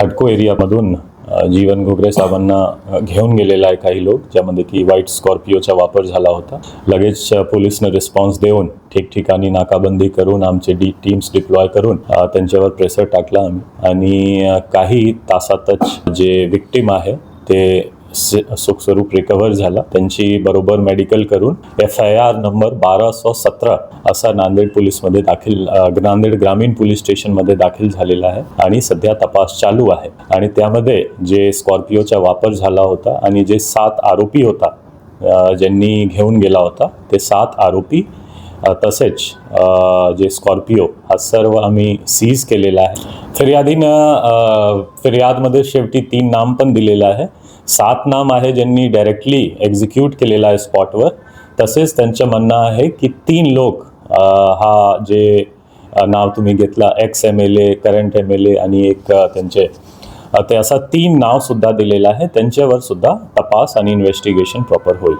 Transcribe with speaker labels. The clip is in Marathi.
Speaker 1: हडको एरियामधून जीवन घोगरे साहेबांना घेऊन गेलेला आहे काही लोक ज्यामध्ये की व्हाईट स्कॉर्पिओचा वापर झाला होता. लगेच पोलिसनं पोलिसने रिस्पॉन्स देऊन ठिकठिकाणी नाकाबंदी करून आमचे डी टीम्स डिप्लॉय करून त्यांच्यावर प्रेशर टाकला आम्ही. आणि काही तासातच जे विक्टीम आहे ते सुखस्वरूप रिकव्हर झाला. त्यांची बरोबर मेडिकल करून एफ आय आर नंबर बारा सो सतरा असा नांदेड पोलीसमध्ये दाखल नांदेड ग्रामीण पोलीस स्टेशनमध्ये दाखल झालेला आहे आणि सध्या तपास चालू आहे. आणि त्यामध्ये जे स्कॉर्पिओचा वापर झाला होता आणि जे सात आरोपी होता ज्यांनी घेऊन गेला होता ते सात आरोपी तसेच जे स्कॉर्पिओ हा सर्व आम्ही सीज केलेला आहे. फिर्यादीनं फिर्यादमध्ये शेवटी तीन नाम पण दिलेलं आहे. सात नाम आहे ज्यांनी डायरेक्टली एक्झिक्यूट केलेलं आहे स्पॉटवर तसेच त्यांचं म्हणणं आहे की तीन लोक हा जे नाव तुम्ही घेतला ex M L A current M L A आणि एक त्यांचे ते असा तीन नावसुद्धा दिलेलं आहे. त्यांच्यावर सुद्धा तपास आणि इन्व्हेस्टिगेशन प्रॉपर होईल.